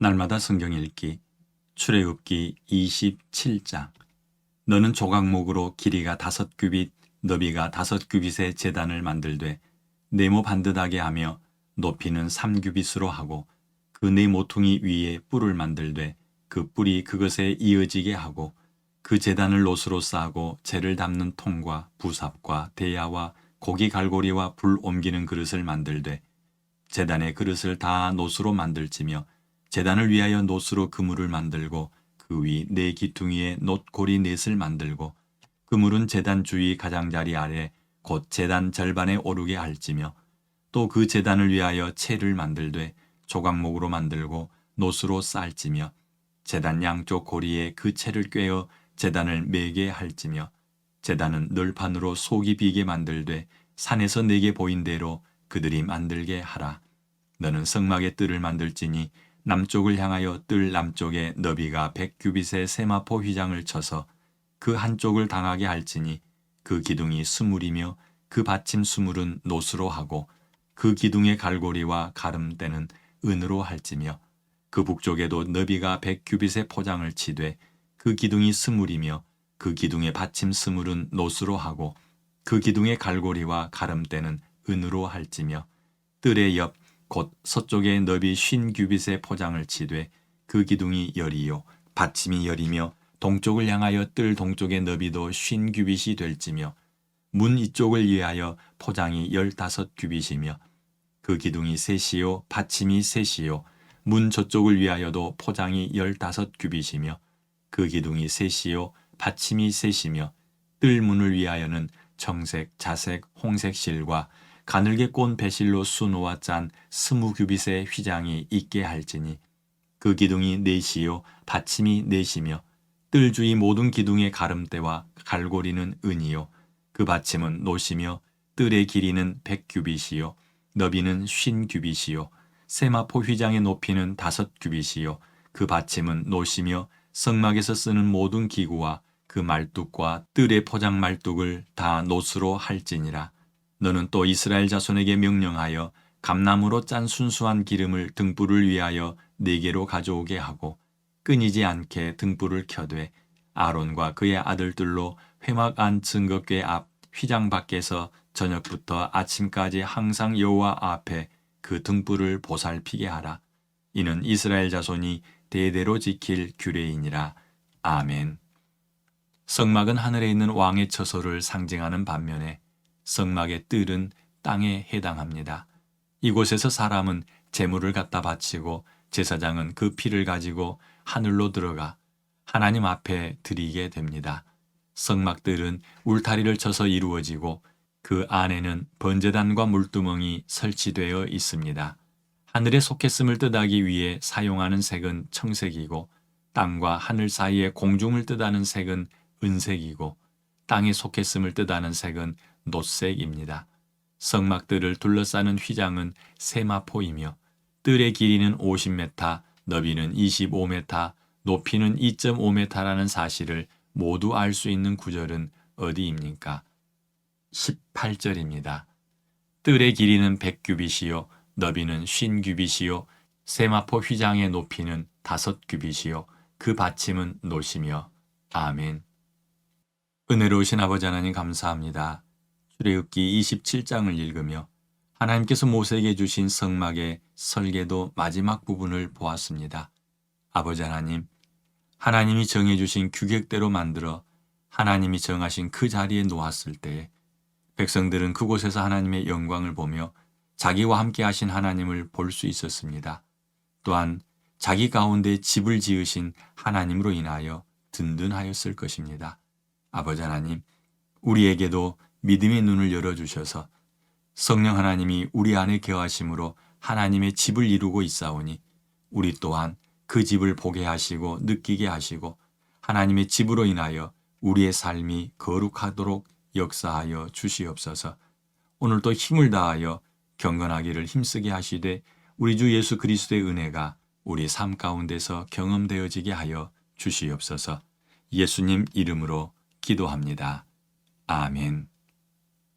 날마다 성경 읽기. 출애굽기 27장. 너는 조각목으로 길이가 다섯 규빗 너비가 다섯 규빗의 재단을 만들되 네모 반듯하게 하며 높이는 삼 규빗으로 하고 그 네 모퉁이 위에 뿔을 만들되 그 뿔이 그것에 이어지게 하고 그 재단을 노수로 쌓고 재를 담는 통과 부삽과 대야와 고기 갈고리와 불 옮기는 그릇을 만들되 재단의 그릇을 다 노수로 만들지며 재단을 위하여 노수로 그물을 만들고 그 위 네 기퉁이에 놋고리 넷을 만들고 그물은 재단 주위 가장자리 아래 곧 재단 절반에 오르게 할지며 또 그 재단을 위하여 채를 만들되 조각목으로 만들고 노수로 쌓을지며 재단 양쪽 고리에 그 채를 꿰어 재단을 매게 할지며 재단은 널판으로 속이 비게 만들되 산에서 내게 보인 대로 그들이 만들게 하라. 너는 성막의 뜰을 만들지니 남쪽을 향하여 뜰 남쪽에 너비가 백 규빗의 세마포 휘장을 쳐서 그 한쪽을 당하게 할지니 그 기둥이 스물이며 그 받침 스물은 노수로 하고 그 기둥의 갈고리와 가름대는 은으로 할지며 그 북쪽에도 너비가 백 규빗의 포장을 치되 그 기둥이 스물이며 그 기둥의 받침 스물은 노수로 하고 그 기둥의 갈고리와 가름대는 은으로 할지며 뜰의 옆 곧 서쪽에 너비 쉰 규빗의 포장을 치되 그 기둥이 열이요. 받침이 열이며 동쪽을 향하여 뜰 동쪽의 너비도 쉰 규빗이 될지며 문 이쪽을 위하여 포장이 열다섯 규빗이며 그 기둥이 셋이요. 받침이 셋이요. 문 저쪽을 위하여도 포장이 열다섯 규빗이며 그 기둥이 셋이요. 받침이 셋이며 뜰 문을 위하여는 청색, 자색, 홍색 실과 가늘게 꼰 배실로 수놓아 짠 스무 규빗의 휘장이 있게 할지니 그 기둥이 넷이요 받침이 넷이며 뜰 주위 모든 기둥의 가름대와 갈고리는 은이요. 그 받침은 노시며 뜰의 길이는 백 규빗이요. 너비는 쉰 규빗이요. 세마포 휘장의 높이는 다섯 규빗이요. 그 받침은 노시며 성막에서 쓰는 모든 기구와 그 말뚝과 뜰의 포장 말뚝을 다 노수로 할지니라 너는 또 이스라엘 자손에게 명령하여 감나무로 짠 순수한 기름을 등불을 위하여 네 개로 가져오게 하고 끊이지 않게 등불을 켜되 아론과 그의 아들들로 회막 안 증거궤 앞 휘장 밖에서 저녁부터 아침까지 항상 여호와 앞에 그 등불을 보살피게 하라. 이는 이스라엘 자손이 대대로 지킬 규례이니라. 아멘. 성막은 하늘에 있는 왕의 처소를 상징하는 반면에 성막의 뜰은 땅에 해당합니다. 이곳에서 사람은 재물을 갖다 바치고 제사장은 그 피를 가지고 하늘로 들어가 하나님 앞에 드리게 됩니다. 성막들은 울타리를 쳐서 이루어지고 그 안에는 번제단과 물두멍이 설치되어 있습니다. 하늘에 속했음을 뜻하기 위해 사용하는 색은 청색이고 땅과 하늘 사이에 공중을 뜻하는 색은 은색이고 땅에 속했음을 뜻하는 색은 노색입니다. 성막들을 둘러싸는 휘장은 세마포이며 뜰의 길이는 50m, 너비는 25m, 높이는 2.5m라는 사실을 모두 알 수 있는 구절은 어디입니까? 18절입니다. 뜰의 길이는 100규빗이요, 너비는 50규빗이요, 세마포 휘장의 높이는 5규빗이요, 그 받침은 노시며 아멘. 은혜로우신 아버지 하나님 감사합니다. 출애굽기 27장을 읽으며 하나님께서 모세에게 주신 성막의 설계도 마지막 부분을 보았습니다. 아버지 하나님, 하나님이 정해 주신 규격대로 만들어 하나님이 정하신 그 자리에 놓았을 때 백성들은 그곳에서 하나님의 영광을 보며 자기와 함께 하신 하나님을 볼 수 있었습니다. 또한 자기 가운데 집을 지으신 하나님으로 인하여 든든하였을 것입니다. 아버지 하나님, 우리에게도 믿음의 눈을 열어주셔서 성령 하나님이 우리 안에 거하심으로 하나님의 집을 이루고 있사오니 우리 또한 그 집을 보게 하시고 느끼게 하시고 하나님의 집으로 인하여 우리의 삶이 거룩하도록 역사하여 주시옵소서 오늘도 힘을 다하여 경건하기를 힘쓰게 하시되 우리 주 예수 그리스도의 은혜가 우리 삶 가운데서 경험되어지게 하여 주시옵소서 예수님 이름으로 기도합니다. 아멘.